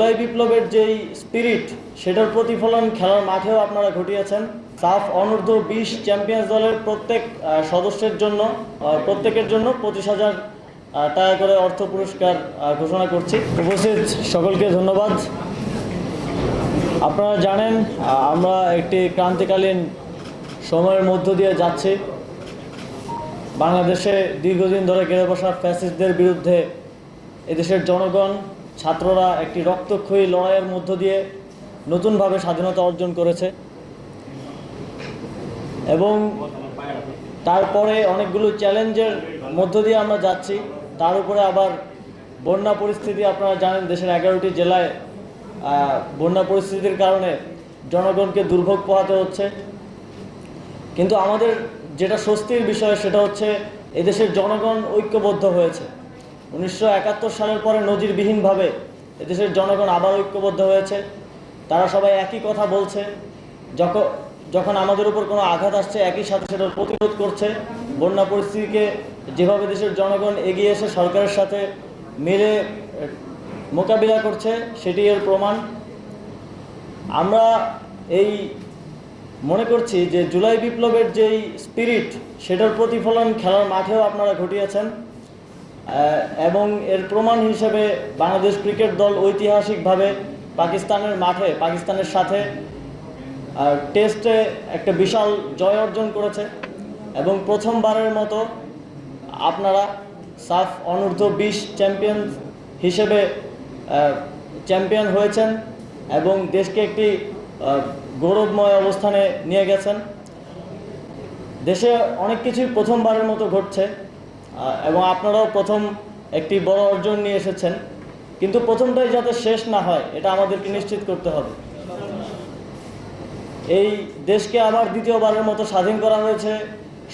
জুলাই বিপ্লবের যেই স্পিরিট সেটার প্রতিফলন খেলার মাঠেও আপনারা ঘটিয়েছেন। সাফ অনূর্ধ্ব বিশ চ্যাম্পিয়ন্স দলের প্রত্যেক সদস্যের জন্য প্রত্যেকের জন্য পঁচিশ হাজার টাকা করে অর্থ পুরস্কার ঘোষণা করছি। উপস্থিত সকলকে ধন্যবাদ। আপনারা জানেন আমরা একটি ক্রান্তিকালীন সময়ের মধ্য দিয়ে যাচ্ছি। বাংলাদেশে দীর্ঘদিন ধরে গেড়ে বসা ফ্যাসিস্টদের বিরুদ্ধে এদেশের জনগণ ছাত্ররা একটি রক্তক্ষয়ী লড়াইয়ের মধ্য দিয়ে নতুনভাবে স্বাধীনতা অর্জন করেছে। এবং তারপরে অনেকগুলো চ্যালেঞ্জের মধ্য দিয়ে আমরা যাচ্ছি। তার উপরে আবার বন্যা পরিস্থিতি আপনারা জানেন, দেশের এগারোটি জেলায় বন্যা পরিস্থিতির কারণে জনগণকে দুর্ভোগ পোহাতে হচ্ছে। কিন্তু আমাদের যেটা স্বস্তির বিষয় সেটা হচ্ছে, এদেশের জনগণ ঐক্যবদ্ধ হয়েছে। উনিশশো একাত্তর সালের পরে নজিরবিহীনভাবে এদেশের জনগণ আবার ঐক্যবদ্ধ হয়েছে। তারা সবাই একই কথা বলছে। যখন যখন আমাদের উপর কোনো আঘাত আসছে, একই সাথে সেটার প্রতিরোধ করছে। বন্যা পরিস্থিতিকে যেভাবে দেশের জনগণ এগিয়ে এসে সরকারের সাথে মিলে মোকাবিলা করছে, সেটি এর প্রমাণ। আমরা এই মনে করছি যে জুলাই বিপ্লবের যেই স্পিরিট, সেটার প্রতিফলন খেলার মাঠেও আপনারা ঘটিয়েছেন। এবং এর প্রমাণ হিসেবে বাংলাদেশ ক্রিকেট দল ঐতিহাসিকভাবে পাকিস্তানের মাঠে, পাকিস্তানের সাথে টেস্টে একটা বিশাল জয় অর্জন করেছে। এবং প্রথমবারের মতো আপনারা সাফ অনূর্ধ্ব বিশ চ্যাম্পিয়ন হিসেবে চ্যাম্পিয়ন হয়েছেন এবং দেশকে একটি গৌরবময় অবস্থানে নিয়ে গেছেন। দেশে অনেক কিছুই প্রথমবারের মতো ঘটছে। এবং আপনারাও প্রথম একটি বড় অর্জন নিয়ে এসেছেন। কিন্তু প্রথমটাই যাতে শেষ না হয়, এটা আমাদেরকে নিশ্চিত করতে হবে। এই দেশকে আবার দ্বিতীয়বারের মতো স্বাধীন করা হয়েছে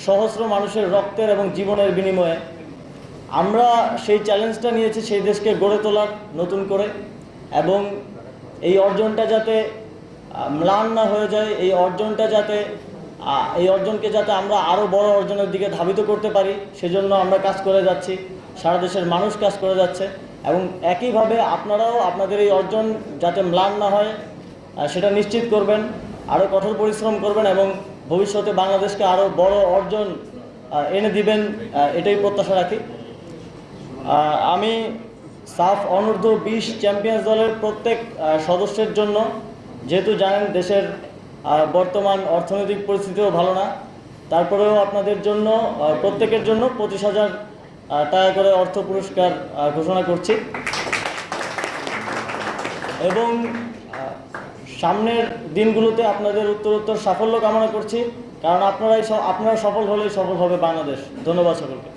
সহস্র মানুষের রক্তের এবং জীবনের বিনিময়ে। আমরা সেই চ্যালেঞ্জটা নিয়েছি সেই দেশকে গড়ে তোলার নতুন করে এবং এই অর্জনটা যাতে ম্লান না হয়ে যায়, এই অর্জনটা যাতে এই অর্জনকে যাতে আমরা আরও বড় অর্জনের দিকে ধাবিত করতে পারি, সেজন্য আমরা কাজ করে যাচ্ছি। সারা দেশের মানুষ কাজ করে যাচ্ছে। এবং একইভাবে আপনারাও আপনাদের এই অর্জন যাতে ম্লান না হয় সেটা নিশ্চিত করবেন আরও কঠোর পরিশ্রম করবেন এবং ভবিষ্যতে বাংলাদেশকে আরও বড় অর্জন এনে দিবেন এটাই প্রত্যাশা রাখি। আমি সাফ অনূর্ধ্ব বিশ চ্যাম্পিয়ন্স দলের প্রত্যেক সদস্যের জন্য যেহেতু জানেন দেশের আহ, বর্তমান অর্থনৈতিক পরিস্থিতিও ভালো না। তারপরেও আপনাদের জন্য প্রত্যেকের জন্য পঁচিশ হাজার টাকা করে অর্থ পুরস্কার ঘোষণা করছি। এবং সামনের দিনগুলোতে আপনাদের উত্তরোত্তর সাফল্য কামনা করছি। কারণ আপনারাই আপনারা সফল হলেই সফল হবে বাংলাদেশ। ধন্যবাদ সকলকে।